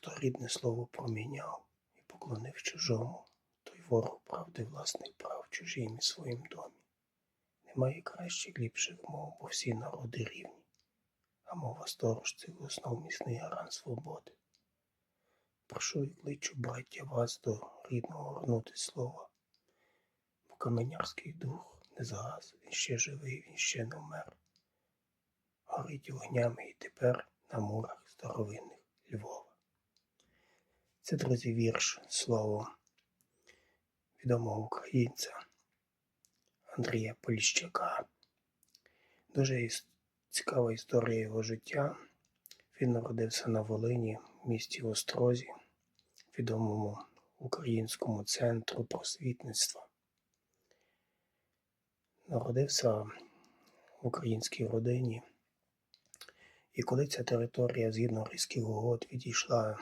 Хто рідне слово проміняв і поклонив чужому, той ворог правди власних прав чужім і своїм домі. Немає кращих ліпших мов, бо всі народи рівні, а мова сторож це основ міцний гарант свободи. Прошу і кличу, браття, вас до рідного горнути слова, бо каменярський дух не згас, він ще живий, він ще не вмер. Горить вогнями і тепер на мурах здоровинних Львова. Це, друзі, вірш слово відомого українця Андрія Поліщака. Дуже цікава історія його життя. Він народився на Волині, в місті Острозі, відомому українському центру просвітництва. Народився в українській родині. І коли ця територія згідно Ризьких угод відійшла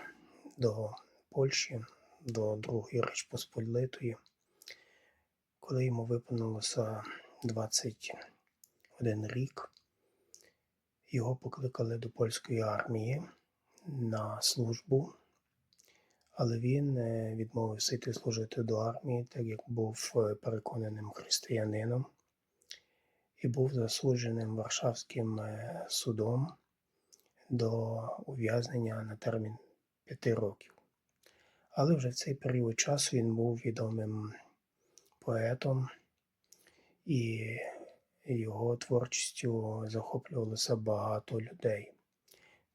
до Польщі, до Другої Речпосполитої, коли йому виповнилося 21 рік, його покликали до польської армії на службу, але він е, відмовився йти служити до армії, так як був е, переконаним християнином і був засудженим Варшавським е, судом до ув'язнення на термін п'яти років. Але вже в цей період часу він був відомим поетом, і його творчістю захоплювалося багато людей.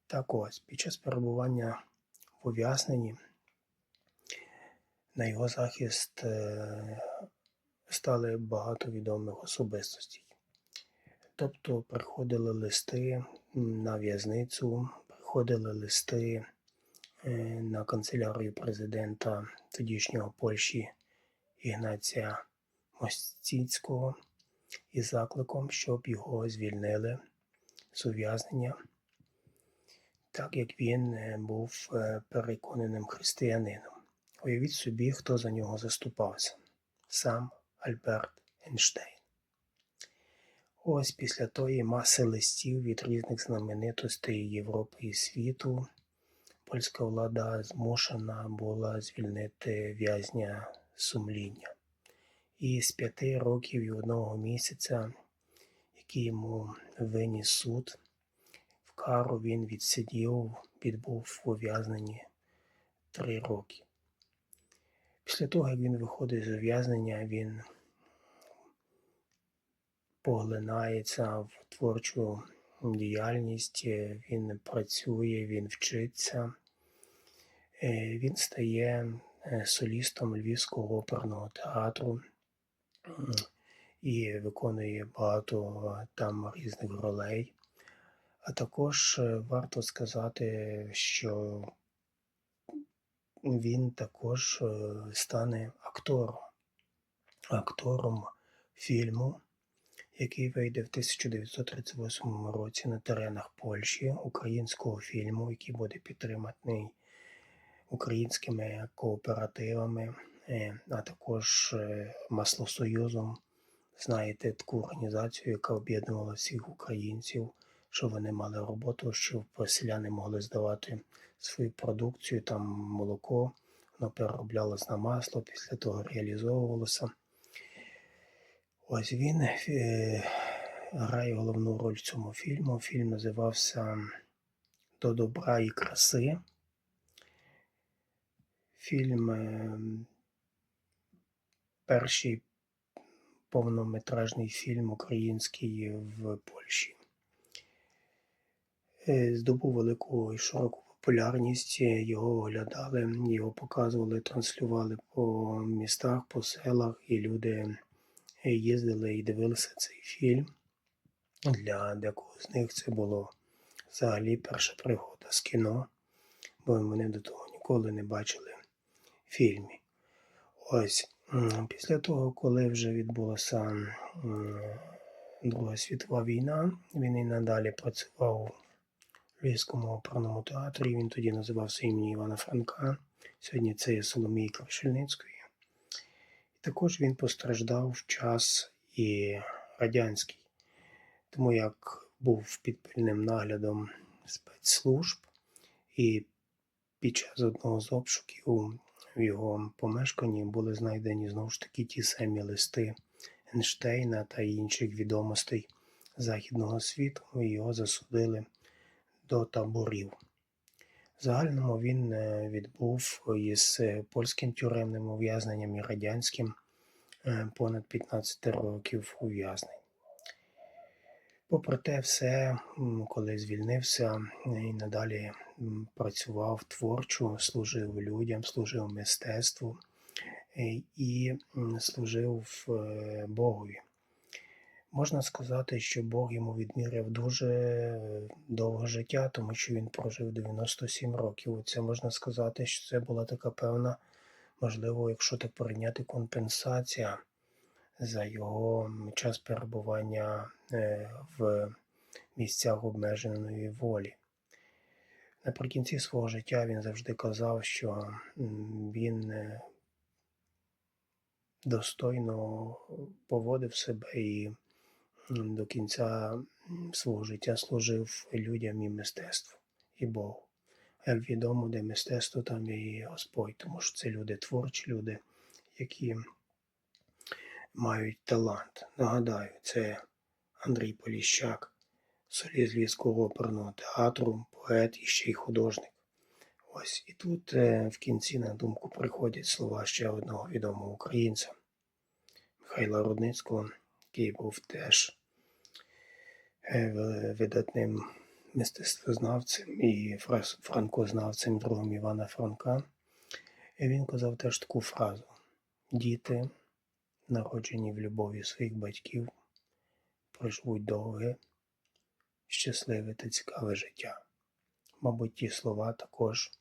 Так ось, під час перебування в ув'язненні на його захист е, стали багато відомих особистостей. Тобто приходили листи на в'язницю, приходили листи на канцелярію президента тодішнього Польщі Ігнація Мостіцького із закликом, щоб його звільнили з ув'язнення, так як він е, був е, переконаним християнином. Уявіть собі, хто за нього заступався. Сам Альберт Ейнштейн. Ось після тої маси листів від різних знаменитостей Європи і світу польська влада змушена була звільнити в'язня сумління. І з п'яти років і одного місяця, який йому виніс суд, в кару він відсидів, відбув в ув'язненні три роки. Після того, як він виходить з ув'язнення, він поглинається в творчу діяльність, е, він працює, він вчиться, Е, він стає е, солістом Львівського оперного театру. І виконує багато там різних ролей. А також варто сказати, що він також стане актором, актором фільму, який вийде в 1938 році на теренах Польщі, українського фільму, який буде підтриманий українськими кооперативами, е, а також е, Маслосоюзом. Знаєте, таку організацію, яка об'єднувала всіх українців, щоб вони мали роботу, щоб селяни могли здавати свою продукцію, там молоко, воно перероблялось на масло, після того реалізовувалося. Ось він е, грає головну роль в цьому фільму. Фільм називався До добра і краси. Фільм е, перший повнометражний фільм український в Польщі. Е, Здобув велику і широку популярність, його оглядали, його показували, транслювали по містах, по селах, і люди їздили і дивилися цей фільм. Для декого з них це було взагалі перша пригода з кіно, бо вони до того ніколи не бачили фільмі. Ось після того, коли вже відбулася Друга світова війна, він і надалі працював у Львівському оперному театрі. Він тоді називався імені Івана Франка. Сьогодні це є Соломії Крашельницької. Також він постраждав в час і радянський, тому як був під пильним наглядом спецслужб і під час одного з обшуків в його помешканні були знайдені знову ж таки ті самі листи Ейнштейна та інших відомостей західного світу, і його засудили до таборів. В загальному він е, відбув із е, польським тюремним ув'язненням і радянським е, понад 15 років ув'язнень. Попри те, все, коли звільнився і надалі працював творчо, служив людям, служив мистецтву і служив Богові. Можна сказати, що Бог йому відміряв дуже е, довге життя, тому що він прожив 97 років. Це можна сказати, що це була така певна, можливо, якщо так прийняти компенсація за його час перебування е, в місцях обмеженої волі. Наприкінці свого життя він завжди казав, що він е, достойно поводив себе і до кінця свого життя служив людям і мистецтву, і Богу. Як відомо, де мистецтво, там і Господь, тому що це люди творчі, люди, які мають талант. Нагадаю, це Андрій Поліщак, соліст Львівського оперного театру, поет і ще й художник. Ось і тут е, в кінці на думку приходять слова ще одного відомого українця Михайла Рудницького, який був теж видатним мистецтвознавцем і франкознавцем другом Івана Франка. Він казав теж таку фразу: Діти, народжені в любові своїх батьків, проживуть довге, щасливе та цікаве життя. Мабуть, ті слова також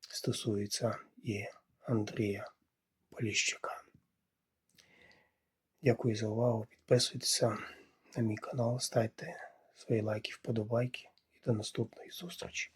стосуються і Андрія Поліщука. Дякую за увагу. Підписуйтеся на мій канал, ставте свої лайки, вподобайки і до наступної зустрічі.